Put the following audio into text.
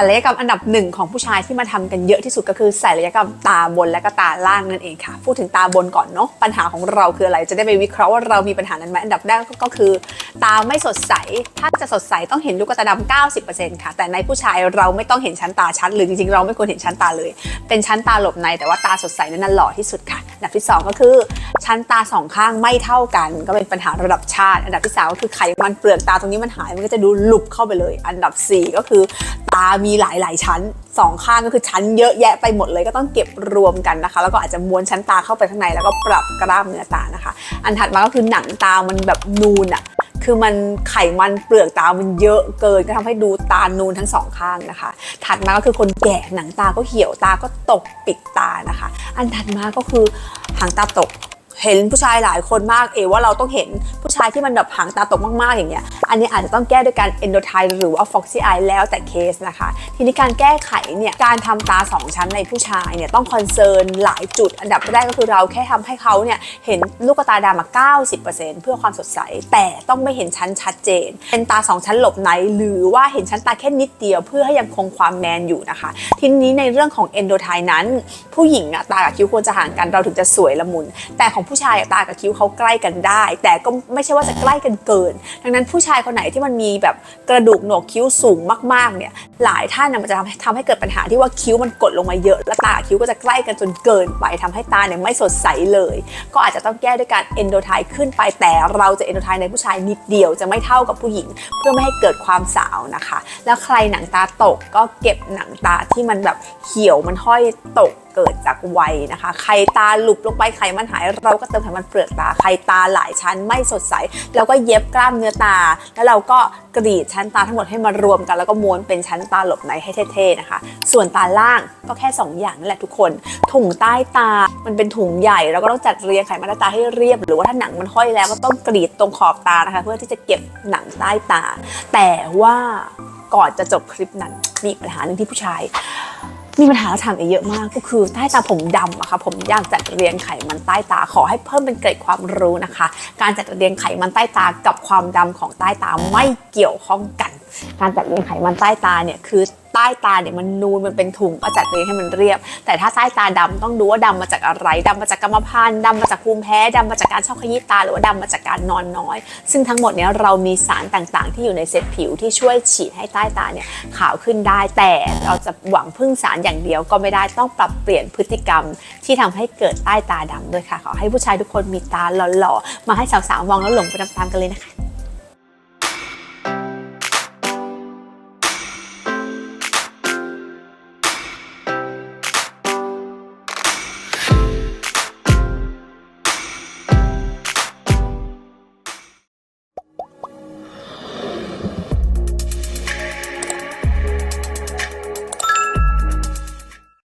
ศัลยกรรมอันดับหนึ่งของผู้ชายที่มาทำกันเยอะที่สุดก็คือศัลยกรรมตาบนและก็ตาล่างนั่นเองค่ะ พูดถึงตาบนก่อนเนาะปัญหาของเราคืออะไรจะได้ไปวิเคราะห์ว่าเรามีปัญหานั้นไหมอันดับแรกก็คือ ตาไม่สดใส ถ้าจะสดใสต้องเห็นลูกตาดำ90%ค่ะ แต่ในผู้ชายเราไม่ต้องเห็นชั้นตาชัดหรือจริงๆ เราไม่ควรเห็นชั้นตาเลย เป็นชั้นตาหลบในแต่ว่าตาสดใสนั่นหล่อที่สุดค่ะ อันดับที่สองก็คือชั้นตาสองข้างไม่เท่ากัน ก็เป็นปัญหาระดับชาติ อันดับที่สามก็คือไขมันเปลือกตาตรงนี้มันหายมันก็จะดูหลุบเข้าไปเลย อันดับสี่ก็คือตามีหลาย ๆ ชั้นสองข้างก็คือชั้นเยอะแยะไปหมดเลยก็ต้องเก็บรวมกันนะคะ แล้วก็อาจจะม้วนชั้นตาเข้าไปข้างในแล้วก็ปรับกล้ามเนื้อตานะคะ อันถัดมาก็คือหนังตามันแบบนูนอะ คือมันไขมันเปลือกตามันเยอะเกินก็ทำให้ดูตานูนทั้งสองข้างนะคะ ถัดมาก็คือคนแก่หนังตาก็เหี่ยวตาก็ตกปิดตานะคะ อันถัดมาก็คือหางตาตก เห็นผู้ชายหลายคนมากเอว่าเราต้องเห็นผู้ชายที่มันแบบหางตาตกมากๆอย่างเงี้ย อันนี้อาจจะต้องแก้ด้วยการ endotype หรือว่า foxy eye แล้วแต่เคสนะคะ ทีนี้การแก้ไขเนี่ยการทำตา 2 ชั้นในผู้ชายเนี่ยต้องคอนเซิร์นหลายจุด อันดับแรกก็คือเราแค่ทำให้เขาเนี่ยเห็นลูกตาดำมา 90%เพื่อความสดใส แต่ต้องไม่เห็นชั้นชัดเจน เป็นตา 2 ชั้นหลบในหรือว่าเห็นชั้นตาแค่นิดเดียวเพื่อให้ยังคงความแมนอยู่นะคะ ทีนี้ในเรื่องของ endotype นั้น ผู้หญิงอะตากับคิ้วควรจะห่างกันเราถึงจะสวยละมุนแต่ของผู้ชายตากับคิ้วเขาใกล้กันได้ แต่ก็ไม่ใช่ว่าจะใกล้กันเกิน ดังนั้นผู้ชายคนไหนที่มันมีแบบกระดูกโหนกคิ้วสูงมากๆเนี่ยหลายท่านมันจะทำให้ทำให้เกิดปัญหาที่ว่าคิ้วมันกดลงมาเยอะ และตาคิ้วก็จะใกล้กันจนเกินไปทำให้ตาเนี่ยไม่สดใสเลย ก็อาจจะต้องแก้ด้วยการเอนโดไทขึ้นไปแต่เราจะเอนโดไทในผู้ชายนิดเดียวจะไม่เท่ากับผู้หญิง เพื่อไม่ให้เกิดความสาวนะคะ แล้วใครหนังตาตกก็เก็บหนังตาที่มันแบบเหี่ยวมันห้อยตกเกิดจากวัยนะคะใครตาหลุบลงไปไขมันหายเราก็เติมไขมันเปลือกตาใครตาหลายชั้นไม่สดใสเราก็เย็บกล้ามเนื้อตา แล้วเราก็กรีดชั้นตาทั้งหมดให้มารวมกัน แล้วก็ม้วนเป็นชั้นตาหลบในให้เท่ๆนะคะ ส่วนตาล่างก็แค่ 2 อย่างนั่นแหละทุกคน ถุงใต้ตา มันเป็นถุงใหญ่เราก็ต้องจัดเรียงไขมันใต้ตาให้เรียบ หรือว่าถ้าหนังมันห้อยแล้วก็ต้องกรีดตรงขอบตานะคะ เพื่อที่จะเก็บหนังใต้ตา แต่ว่าก่อนจะจบคลิปนั้นมีปัญหาหนึ่งที่ผู้ชาย มีปัญหาถามอีกเยอะมากก็คือใต้ตาผมดำอะค่ะผมอยากจัดเรียงไขมันใต้ตาขอให้เพิ่มเป็นเกร็ดความรู้นะคะ การจัดเรียงไขมันใต้ตากับความดำของใต้ตาไม่เกี่ยวข้องกัน การจัดเรียงไขมันใต้ตาเนี่ยคือ ใต้ตาเนี่ยมันนูนมันเป็นถุงก็จัดเรียงให้มันเรียบ แต่ถ้าใต้ตาดำต้องดูว่าดำมาจากอะไรดำมาจากกรรมพันธุ์ดำมาจากภูมิแพ้ดำมาจากการชอบขยี้ตาหรือว่าดำมาจากการนอนน้อย ซึ่งทั้งหมดเนี้ยเรามีสารต่างๆ ที่อยู่ในเซตผิวที่ช่วยฉีดให้ใต้ตาเนี่ยขาวขึ้นได้แต่เราจะหวังพึ่งสารอย่างเดียวก็ไม่ได้ต้องปรับเปลี่ยนพฤติกรรม ที่ทำให้เกิดใต้ตาดำด้วยค่ะขอให้ผู้ชายทุกคนมีตาหล่อๆมาให้สาวๆมองแล้วหลงไปตามๆกันเลยนะคะ